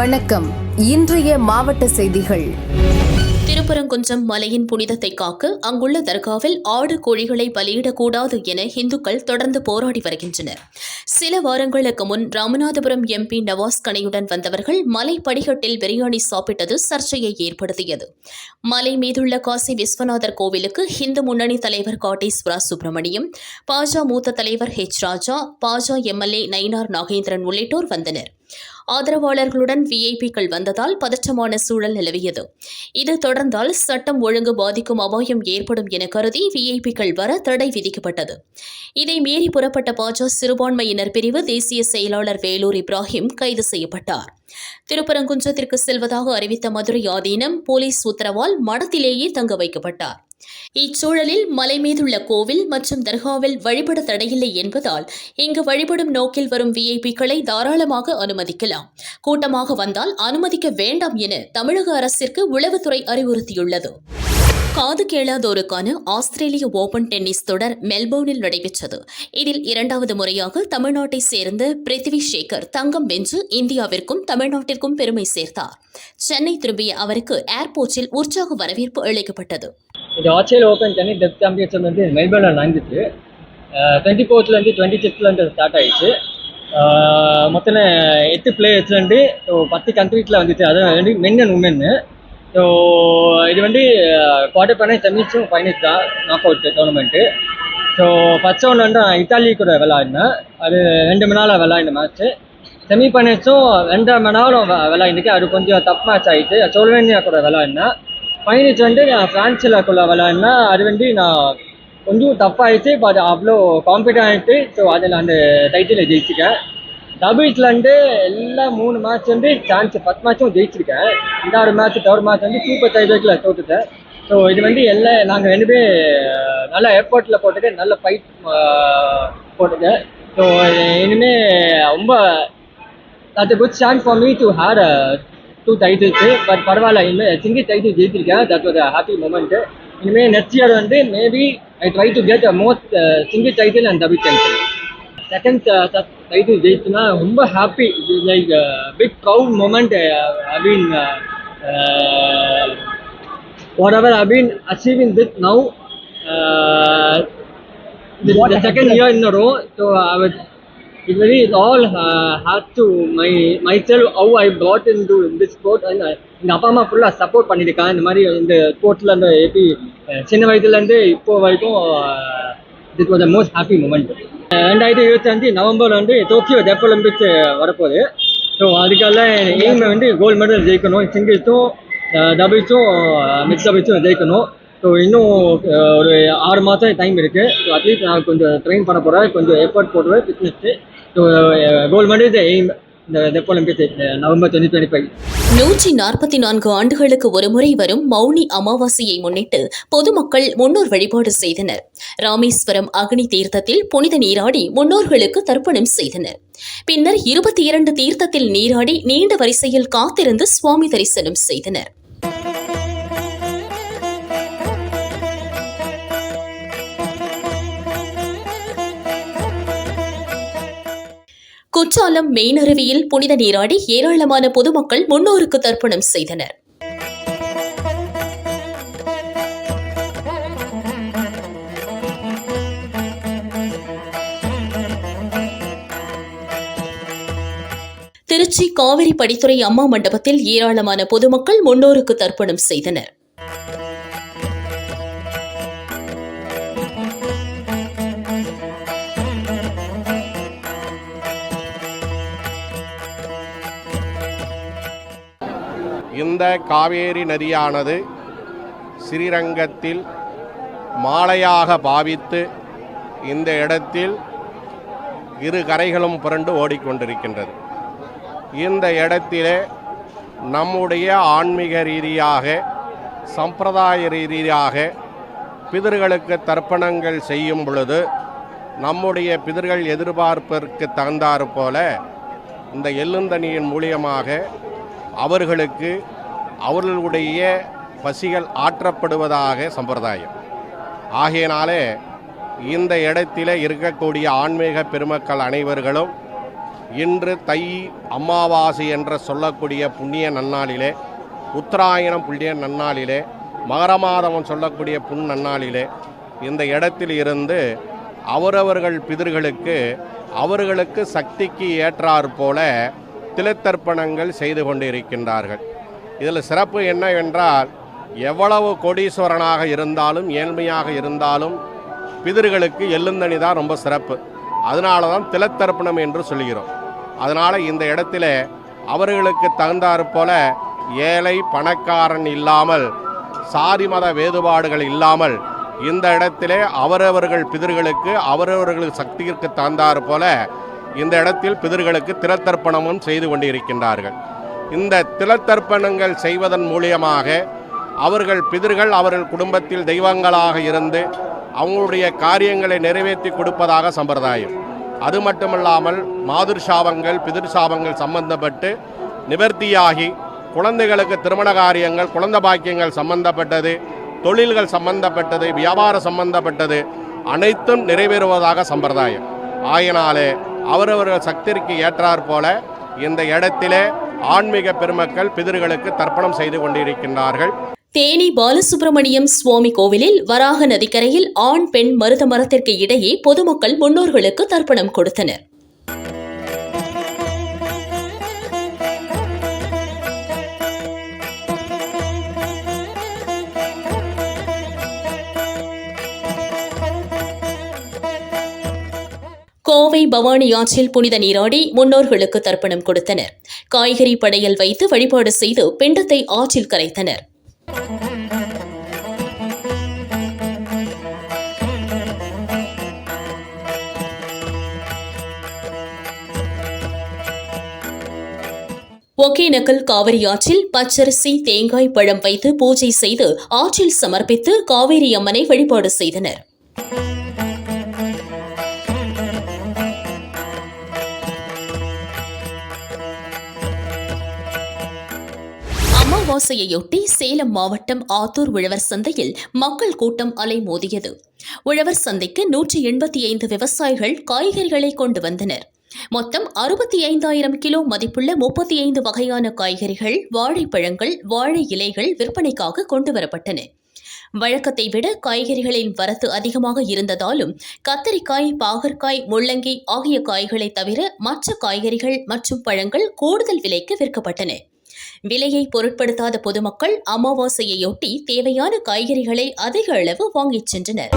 வணக்கம். இன்றைய மாவட்ட செய்திகள். திருப்பரங்குன்றம் மலையின் புனிதத்தை காக்க அங்குள்ள தர்காவில் ஆடு கோழிகளை பலியிடக்கூடாது என இந்துக்கள் தொடர்ந்து போராடி வருகின்றனர். சில வாரங்களுக்கு முன் ராமநாதபுரம் எம்பி நவாஸ் கனியுடன் வந்தவர்கள் மலை படிகட்டில் பிரியாணி சாப்பிட்டது சர்ச்சையை ஏற்படுத்தியது. மலை மீதுள்ள காசி விஸ்வநாதர் கோவிலுக்கு இந்து முன்னணி தலைவர் காட்டேஸ்வரா சுப்பிரமணியம் பாஜ மூத்த தலைவர் ஹெச் ராஜா பாஜ எம்எல்ஏ நயினார் நாகேந்திரன் உள்ளிட்டோர் வந்தனர். ஆதரவாளர்களுடன் விஐபிக்கள் வந்ததால் பதற்றமான சூழல் நிலவியது. இது தொடர்ந்தால் சட்டம் ஒழுங்கு பாதிக்கும் அபாயம் ஏற்படும் என கருதி விஐபிக்கள் வர தடை விதிக்கப்பட்டது. இதை மீறி புறப்பட்ட பாஜ சிறுபான்மையினர் பிரிவு தேசிய செயலாளர் வேலூர் இப்ராஹிம் கைது செய்யப்பட்டார். திருப்பரங்குன்றத்திற்கு செல்வதாக அறிவித்த மதுரை ஆதீனம் போலீஸ் உத்தரவால் மடத்திலேயே தங்க வைக்கப்பட்டார். இச்சூழலில் மலை மீதுள்ள கோவில் மற்றும் தர்காவில் வழிபட தடையில்லை என்பதால் இங்கு வழிபடும் நோக்கில் வரும் விஐபிக்களை தாராளமாக அனுமதிக்கலாம். கூட்டமாக வந்தால் அனுமதிக்க வேண்டாம் என தமிழக அரசிற்கு உளவுத்துறை அறிவுறுத்தியுள்ளது. காது கேளாதோருக்கான ஆஸ்திரேலிய ஓபன் டென்னிஸ் தொடர் மெல்போர்னில் நடைபெற்றது. இதில் இரண்டாவது முறையாக தமிழ்நாட்டை சேர்ந்த பிரித்வி சேகர் தங்கம் வென்று இந்தியாவிற்கும் தமிழ்நாட்டிற்கும் பெருமை சேர்த்தார். சென்னை திரும்பிய அவருக்கு ஏர்போர்ட்டில் உற்சாக வரவேற்பு அளிக்கப்பட்டது. இது Australia open Chennai deaf championship வந்து மெல்பர்னில் நடந்துச்சு. டுவெண்ட்டி ஃபோர்த்லேருந்து டுவெண்ட்டி சிக்ஸ்த்லேருந்து ஸ்டார்ட் ஆயிடுச்சு. மொத்தம் எட்டு பிளேயர்ஸ்லேருந்து ஸோ பத்து கண்ட்ரீஸில் வந்துச்சு. அதான் வந்து மென் அண்ட் உமன்னு ஸோ இது வந்து குவார்டர் ஃபைனல் செமிஸும் ஃபைனல்ஸ் தான் knock out tournament so first round வந்து நான் இத்தாலி கூட விளாடினேன் அது ரெண்டு மணி நேரம் விளாடின மேட்ச்சு செமி ஃபைனல்ஸும் ரெண்டரை மணி நேரம் வ- விளாடினுக்கு அது கொஞ்சம் டஃப் மேட்ச் ஆகிட்டு சோல்வேனியா கூட விளாடினேன் ஃபைனல்ஸ் வந்து நான் ஃப்ரான்ஸில் கூட அது வந்து நான் கொஞ்சம் தப்பாகிடுச்சு ஆயிடுச்சு பட் அவ்வளோ காம்பிடன்ட் ஆகிட்டு ஸோ அதில் அந்த டைட்டிலை ஜெயிச்சிருக்கேன். டபுள்ஸ்ல இருந்து எல்லா மூணு மேட்ச் வந்து சான்ஸ் பத்து மேட்சும் ஜெயிச்சிருக்கேன். ரெண்டாவது மேட்ச் தேர்ட் மேட்ச் வந்து சூப்பர் டைபேக்கில் தோத்துட்டேன். ஸோ இது வந்து எல்லா நாங்கள் ரெண்டு பேர் நல்ல ஏர்போர்ட்டில் போட்டுட்டு நல்ல ஃபைட் போட்டுட்டு ஸோ இனிமேல் ரொம்ப that's good good chance for to hair two titles but பரவாயில்ல. இனிமேல் சிங்கிள் டைட்டில் ஜெயிச்சிருக்கேன். தட் a ஹாப்பி மூமெண்ட் இனிமேல் நெக்ஸ்ட் இயர் வந்து maybe I try to get most single title and double title second title ஜெயிச்சுனா ரொம்ப happy like big proud moment I mean whatever I mean achieving this now this is the second year it really is all uh, has to my myself how i brought into this sport and uh, I- எங்கள் அப்பா அம்மா ஃபுல்லாக support பண்ணியிருக்காங்க. இந்த மாதிரி இந்த ஸ்போர்ட்ஸில் இந்த எப்படி சின்ன வயசுலேருந்து இப்போ வரைக்கும் this was the most happy moment ரெண்டாயிரத்தி இருபத்தஞ்சு நவம்பர் வந்து டோக்கியோ டெஃப் ஒலிம்பிக்ஸ் வரப்போகுது. ஸோ அதுக்காக எய்ம் வந்து கோல்டு மெடல் ஜெயிக்கணும். சிங்கிள்ஸும் டபுள்ஸும் மிக்ஸ் டபுள்ஸும் ஜெயிக்கணும். ஸோ இன்னும் ஒரு ஆறு மாதம் டைம் இருக்குது ஸோ அட்லீஸ்ட் நான் கொஞ்சம் ட்ரெயின் பண்ண போகிறேன் கொஞ்சம் எஃபர்ட் போடுவேன் fitness gold medal is aim இந்த Olympics November twenty twenty five நூற்றி நாற்பத்தி நான்கு ஆண்டுகளுக்கு ஒருமுறை வரும் மௌனி அமாவாசையை முன்னிட்டு பொதுமக்கள் முன்னோர் வழிபாடு செய்தனர். ராமேஸ்வரம் அக்னி தீர்த்தத்தில் புனித நீராடி முன்னோர்களுக்கு தர்ப்பணம் செய்தனர். பின்னர் இருபத்தி இரண்டு தீர்த்தத்தில் நீராடி நீண்ட வரிசையில் காத்திருந்து சுவாமி தரிசனம் செய்தனர். குற்றாலம் மெயினருவியில் புனித நீராடி ஏராளமான பொதுமக்கள் முன்னோருக்கு தர்ப்பணம் செய்தனர். திருச்சி காவிரி படித்துறை அம்மா மண்டபத்தில் ஏராளமான பொதுமக்கள் முன்னோருக்கு தர்ப்பணம் செய்தனர். இந்த காவேரி நதியானது ஸ்ரீரங்கத்தில் மாலையாக பாவித்து இந்த இடத்தில் இரு கரைகளும் புரண்டு ஓடிக்கொண்டிருக்கின்றது. இந்த இடத்திலே நம்முடைய ஆன்மீக ரீதியாக சம்பிரதாய ரீதியாக பிதர்களுக்கு தர்ப்பணங்கள் செய்யும் பொழுது நம்முடைய பிதர்கள் எதிர்பார்ப்பிற்கு தகுந்தாற் போல இந்த எள்ளுந்தணியின் மூலியமாக அவர்களுக்கு அவர்களுடைய பசிகள் ஆற்றப்படுவதாக சம்பிரதாயம். ஆகையினாலே இந்த இடத்தில் இருக்கக்கூடிய ஆன்மீக பெருமக்கள் அனைவர்களும் இன்று தை அமாவாசை என்று சொல்லக்கூடிய புண்ணிய நன்னாளிலே உத்தராயணம் புண்ணிய நன்னாளிலே மகர மாதம் சொல்லக்கூடிய புண் நன்னாளிலே இந்த இடத்தில் இருந்து அவரவர்கள் பிதர்களுக்கு அவர்களுக்கு சக்திக்கு ஏற்றாற் போல திலத்தர்ப்பணங்கள் செய்து கொண்டு இருக்கின்றார்கள் இதில் சிறப்பு என்னவென்றால் எவ்வளவு கோடீஸ்வரனாக இருந்தாலும் ஏழ்மையாக இருந்தாலும் பிதர்களுக்கு எள்ளுந்தணி தான் ரொம்ப சிறப்பு. அதனால தான் திலத்தர்ப்பணம் என்று சொல்கிறோம். அதனால் இந்த இடத்துல அவர்களுக்கு தகுந்தாற் போல ஏழை பணக்காரன் இல்லாமல் சாதி மத வேறுபாடுகள் இல்லாமல் இந்த இடத்திலே அவரவர்கள் பிதர்களுக்கு அவரவர்கள் சக்திக்கு தகுந்தாற் போல இந்த இடத்தில் பிதர்களுக்கு திலத்தர்ப்பணமும் செய்து கொண்டிருக்கின்றார்கள். இந்த திலத்தர்ப்பணங்கள் செய்வதன் மூலியமாக அவர்கள் பிதர்கள் அவர்கள் குடும்பத்தில் தெய்வங்களாக இருந்து அவங்களுடைய காரியங்களை நிறைவேற்றி கொடுப்பதாக சம்பிரதாயம். அது மட்டுமல்லாமல் மாதுர் சாபங்கள் பிதிர் சாபங்கள் சம்பந்தப்பட்டு நிவர்த்தியாகி குழந்தைகளுக்கு திருமண காரியங்கள் குழந்தை பாக்கியங்கள் சம்பந்தப்பட்டது தொழில்கள் சம்பந்தப்பட்டது வியாபாரம் சம்பந்தப்பட்டது அனைத்தும் நிறைவேறுவதாக சம்பிரதாயம். ஆயினாலே அவரவர்கள் சக்திக்கு ஏற்றாற் போல இந்த இடத்திலே ஆன்மீக பெருமக்கள் பிதர்களுக்கு தர்ப்பணம் செய்து கொண்டிருக்கின்றார்கள். தேனி பாலசுப்பிரமணியம் சுவாமி கோவிலில் வராக நதிக்கரையில் ஆண் பெண் மருத மரத்திற்கு இடையே பொதுமக்கள் முன்னோர்களுக்கு தர்ப்பணம் கொடுத்தனர். கோவை பவானி ஆற்றில் புனித நீராடி முன்னோர்களுக்கு தர்ப்பணம் கொடுத்தனர். காய்கறி படையல் வைத்து வழிபாடு செய்து பிண்டத்தை ஆற்றில் கரைத்தனர். ஒகேனக்கல் காவிரி ஆற்றில் பச்சரிசி தேங்காய் பழம் வைத்து பூஜை செய்து ஆற்றில் சமர்ப்பித்து காவேரி அம்மனை வழிபாடு செய்தனர். அமாவாசையையொட்டி சேலம் மாவட்டம் ஆத்தூர் உழவர் சந்தையில் மக்கள் கூட்டம் அலைமோதியது. உழவர் சந்தைக்கு நூற்றி எண்பத்தி ஐந்து விவசாயிகள் காய்கறிகளை கொண்டு வந்தனர். மொத்தம் அறுபத்தி ஐந்தாயிரம் கிலோ மதிப்புள்ள முப்பத்தி ஐந்து வகையான காய்கறிகள் வாழைப்பழங்கள் வாழை இலைகள் விற்பனைக்காக கொண்டு வரப்பட்டன. வழக்கத்தை விட காய்கறிகளின் வரத்து அதிகமாக இருந்ததாலும் கத்தரிக்காய் பாகற்காய் முள்ளங்கி ஆகிய காய்களை தவிர மற்ற காய்கறிகள் மற்றும் பழங்கள் கூடுதல் விலைக்கு விற்கப்பட்டன. விலையை பொருட்படுத்தாத பொதுமக்கள் அமாவாசையையொட்டி தேவையான காய்கறிகளை அதிக அளவு வாங்கிச் சென்றனர்.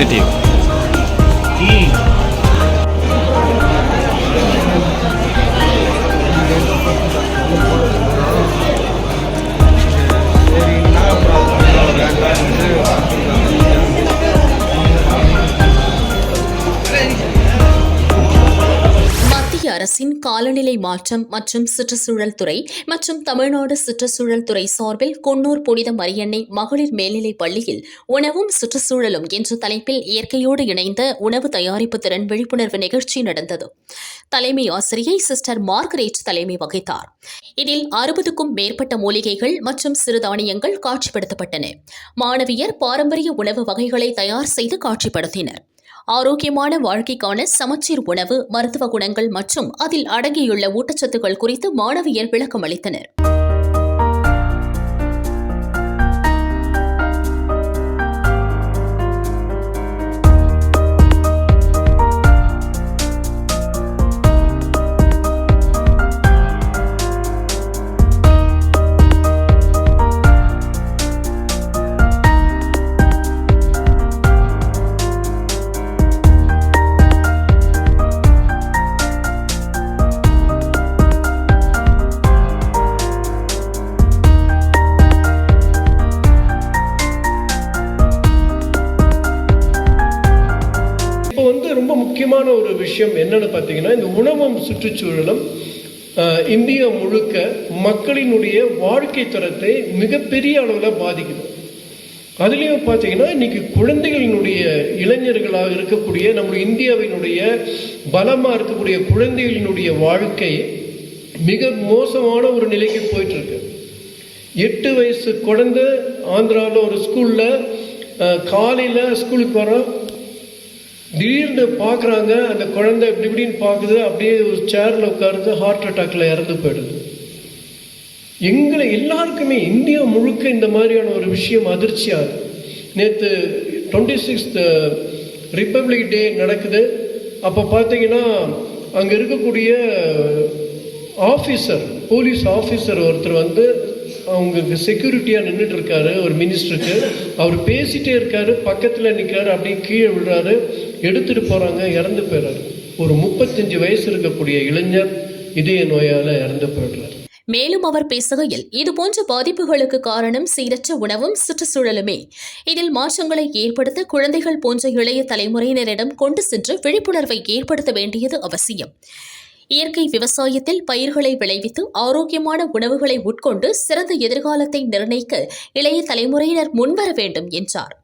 alternative. அரசின் காலநிலை மாற்றம் மற்றும் சுற்றுச்சூழல் துறை மற்றும் தமிழ்நாடு சுற்றுச்சூழல் துறை சார்பில் குன்னூர் புனித மரியன்னை மகளிர் மேல்நிலைப் பள்ளியில் உணவும் சுற்றுச்சூழலும் என்ற தலைப்பில் இயற்கையோடு இணைந்த உணவு தயாரிப்பு திறன் விழிப்புணர்வு நிகழ்ச்சி நடந்தது. தலைமை ஆசிரியை சிஸ்டர் மார்கரேட் தலைமை வகித்தார். இதில் அறுபதுக்கும் மேற்பட்ட மூலிகைகள் மற்றும் சிறுதானியங்கள் காட்சிப்படுத்தப்பட்டன. மாணவியர் பாரம்பரிய உணவு வகைகளை தயார் செய்து காட்சிப்படுத்தினர். ஆரோக்கியமான வாழ்க்கைக்கான சமச்சீர் உணவு மருத்துவ குணங்கள் மற்றும் அதில் அடங்கியுள்ள ஊட்டச்சத்துக்கள் குறித்து மாணவியர் விளக்கம் அளித்தனர் கிராமம் சுற்றுச்சூழலும் இந்தியா முழுக்க மக்களினுடைய வாழ்க்கை தரத்தை மிகப்பெரிய அளவில் பாதிக்குது. அதுலேயும் பார்த்தீங்கன்னா இன்னைக்கு குழந்தைகளினுடைய இளைஞர்களாக இருக்கக்கூடிய நம்முடைய இந்தியாவினுடைய பலமாக இருக்கக்கூடிய குழந்தைகளினுடைய வாழ்க்கை மிக மோசமான ஒரு நிலைக்கு போயிட்டு இருக்கு எட்டு வயசு குழந்தை ஆந்திராவில் ஒரு ஸ்கூலில் காலையில் ஸ்கூலுக்கு வரோம் திடீர்னு பார்க்குறாங்க அந்த குழந்தை இப்படி இப்படின்னு பார்க்குது அப்படியே ஒரு சேரில் உட்காருந்து ஹார்ட் அட்டாக்ல இறந்து போயிடுது. எங்களை எல்லாருக்குமே இந்தியா முழுக்க இந்த மாதிரியான ஒரு விஷயம் அதிர்ச்சியாக நேற்று டுவெண்ட்டி சிக்ஸ்த் ரிப்பப்ளிக் டே நடக்குது. அப்போ பார்த்தீங்கன்னா அங்கே இருக்கக்கூடிய ஆஃபீஸர் போலீஸ் ஆஃபீஸர் ஒருத்தர் வந்து அவங்களுக்கு செக்யூரிட்டியாக நின்றுட்டு இருக்காரு ஒரு மினிஸ்டருக்கு அவர் பேசிகிட்டே இருக்காரு பக்கத்தில் நிற்கிறாரு அப்படியே கீழே விழுறாரு. எடுத்துட்டு போகிறாங்க இறந்து போயிடுறாரு. ஒரு முப்பத்தஞ்சு வயசு இருக்கக்கூடிய இளைஞர் இதய நோயால் இறந்து போயிடுறாரு. மேலும் அவர் பேசுகையில் இதுபோன்ற பாதிப்புகளுக்கு காரணம் சீரற்ற உணவும் சுற்றுச்சூழலுமே. இதில் மாற்றங்களை ஏற்படுத்த குழந்தைகள் போன்ற இளைய தலைமுறையினரிடம் கொண்டு சென்று விழிப்புணர்வை ஏற்படுத்த வேண்டியது அவசியம். இயற்கை விவசாயத்தில் பயிர்களை விளைவித்து ஆரோக்கியமான உணவுகளை உட்கொண்டு சிறந்த எதிர்காலத்தை நிர்ணயிக்க இளைய தலைமுறையினர் முன்வர வேண்டும் என்றார்.